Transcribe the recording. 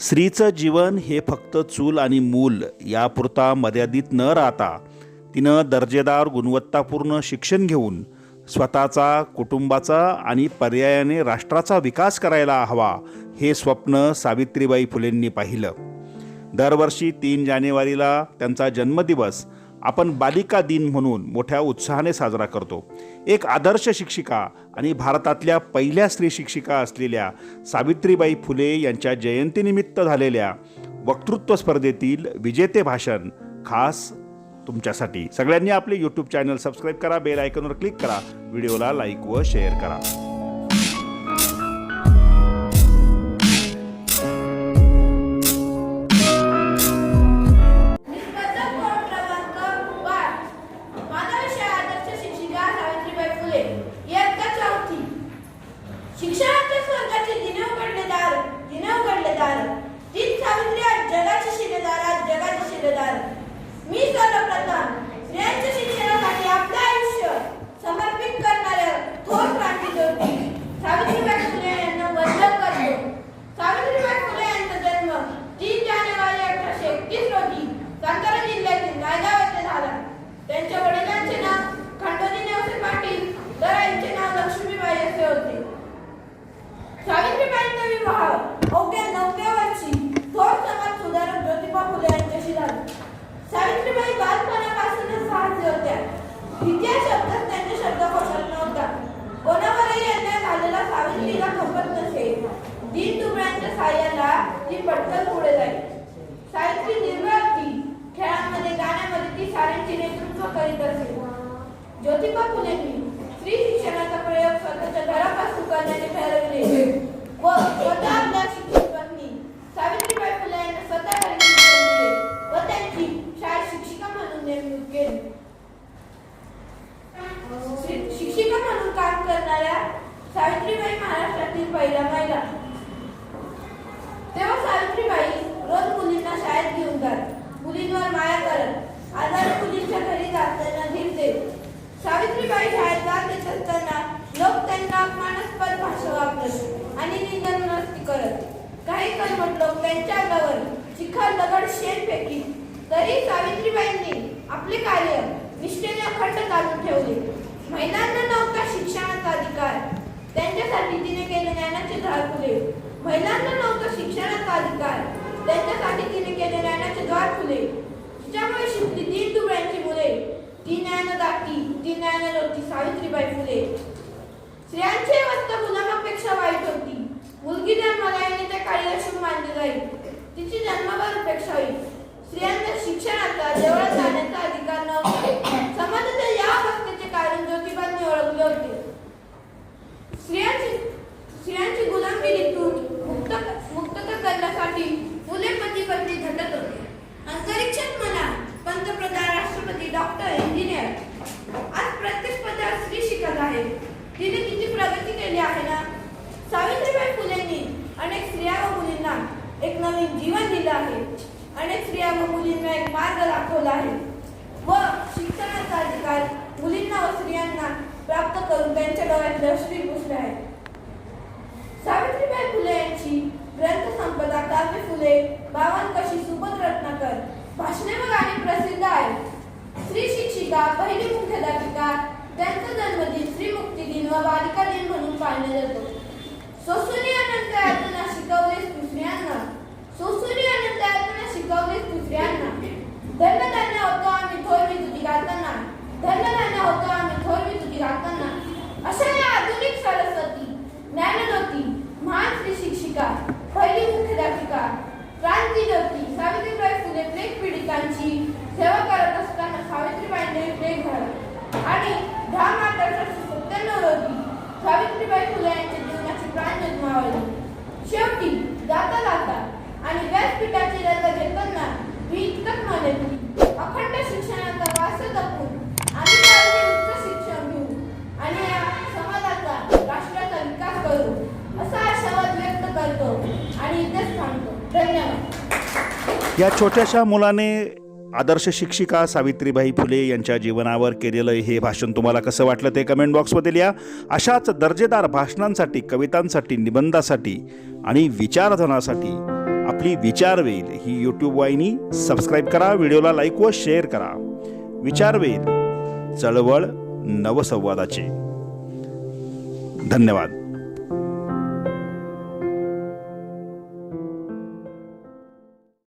स्त्रीचं जीवन हे फक्त चूल आणि मूल यापुरता मर्यादित न राहता तिनं दर्जेदार गुणवत्तापूर्ण शिक्षण घेऊन स्वतःचा कुटुंबाचा आणि पर्यायाने राष्ट्राचा विकास करायला हवा हे स्वप्न सावित्रीबाई फुलेंनी पाहिलं. दरवर्षी तीन जानेवारीला त्यांचा जन्मदिवस आपण बालिका दिन म्हणून मोठ्या उत्साहाने साजरा करतो. एक आदर्श शिक्षिका आणि भारतातल्या पहिल्या स्त्री शिक्षिका असलेल्या सावित्रीबाई फुले यांच्या जयंतीनिमित्त झालेल्या वक्तृत्व स्पर्धेतील विजेते भाषण खास तुमच्यासाठी. सगळ्यांनी आपले यूट्यूब चॅनल सबस्क्राईब करा बेल आयकॉनवर क्लिक करा व्हिडिओला लाईक व शेअर करा. बालपणापासूनच साहसी होत्या. तिच्या शब्दात शब्द शब्दकोशात नव्हता. कोणावरही अन्याय झालेला सावित्रीला खपत नसे. दीन दुबळ्यांच्या साह्याला ती पटकन पुढे जाईल सावित्री निर्भय होती. खेळामध्ये गाण्यामध्ये ती साऱ्यांचे नेतृत्व करीत असे. ज्योतिबा फुलेंनी स्त्री शिक्षणाचा प्रयोग स्वतःच्या घरापासून करण्याचे ठरवले व स्वतः आपल्या शिक्षक पत्नी सावित्रीबाई फुले यांना स्वतः घरी शिक्षण दिले व त्यांची शाळेत शिक्षिका म्हणून नेमणूक केली शि- शिक्षिका म्हणून काम करणाऱ्या सावित्रीबाई महाराष्ट्रातील पहिल्या महिला. तेव्हा सावित्रीबाई रोज मुलींना शाळेत घेऊन जात. मुलींवर माया करत. आजारी मुलींच्या घरी जात त्यांना धीर देत. सावित्रीबाई शाळेत जात येत असताना लोक त्यांना अपमानास्पद भाषा वापरत आणि निंदनस्ती करत. काही कर्मठ लोक त्यांच्या अंगावर चिखल दगड शेण फेकी तरी सावित्रीबाईंनी आपले कार्य निष्ठेने अखंड चालू ठेवले महिलांना नव्हता शिक्षणाचा अधिकार त्यांच्यासाठी तिने केले ज्ञानाचे द्वार खुले महिलांना नव्हतं शिक्षणाचा अधिकार त्यांच्यासाठी तिने केले ज्ञानाचे द्वार खुले. तिच्यामुळे शिकली तीन दुबळ्यांची मुले. ती ज्ञानदाती ती ज्ञानज्योती सावित्रीबाई फुले. स्त्रियांची अवस्था गुलामापेक्षा वाईट होती. मुलगी जन्माला येणे त्या काळी अशुभ मानले जाईल. तिची जन्मावर उपेक्षा होईल स्त्रियांच्या शिक्षणाचा जवळ जाण्याचा अधिकार नव्हता. समाजाच्या या अवस्थेचे कारण ज्योतिबांनी ओळखले होते स्त्रियांची स्त्रियांची गुलामगिरीतून मुक्त मुक्तता करण्यासाठी मुले पती पत्नी झटत होते अंतरिक्षात म्हणा पंतप्रधान राष्ट्रपती डॉक्टर इंजिनियर आज प्रत्येक पदावर स्त्री शिकत आहे तिने किती प्रगती केली आहे ना सावित्रीबाई फुलेंनी अनेक स्त्रिया व मुलींना एक जीवन दिलं आहे. अनेक स्त्रिया व मुलींना एक मार्ग दाखवला आहे. व शिक्षणाचा अधिकार मुलींना व स्त्रियांना प्राप्त करून त्यांच्या डोळ्यात दर्शनी पुसले आहे. सावित्रीबाई फुले यांची ग्रंथ संपदा काव्य फुले बावन कशी सुबोध रत्नाकर भाषणे व गाणी प्रसिद्ध आहेत स्त्री शिक्षिका पहिली मुख्याध्यापिका त्यांचा जन्मदिन स्त्री मुक्ती दिन व बालिका दिन म्हणून पाळला जातो. धन्यधान्य होतो आम्ही थोरवी तुझी गाताना अशा या आधुनिक सरस्वती ज्ञानज्योती महान स्त्री शिक्षिका पहिली मुख्याध्यापिका क्रांती ज्योती सावित्रीबाई फुले प्लेग पीडितांची सेवा करत असताना सावित्रीबाईंनी प्लेग झाला आणि दहा मार्च अठराशे सत्त्याण्णव रोजी सावित्रीबाई फुले यांच्या जीवनाची प्राण जन्मावली. शेवटी जाता जाता आणि व्यासपीठाची रजा घेताना मी इतकंच म्हणेन अखंड शिक्षणाचा वास जपून आम्ही त्यामध्ये उच्च शिक्षण घेऊ आणि या समाजाचा राष्ट्राचा विकास करू असा आशावाद व्यक्त करतो आणि इथेच थांबतो धन्यवाद या छोट्याशा मुलाने आदर्श शिक्षिका सावित्रीबाई फुले यांच्या जीवनावर केलेलं हे भाषण तुम्हाला कसं वाटलं ते कमेंट बॉक्समध्ये लिहा. अशाच दर्जेदार भाषणांसाठी कवितांसाठी निबंधासाठी आणि विचारधनासाठी आपली विचारवेल ही यूट्यूब वाहिनी सबस्क्राईब करा व्हिडिओला लाईक व शेअर करा. विचारवेल चळवळ नवसंवादाचे. धन्यवाद.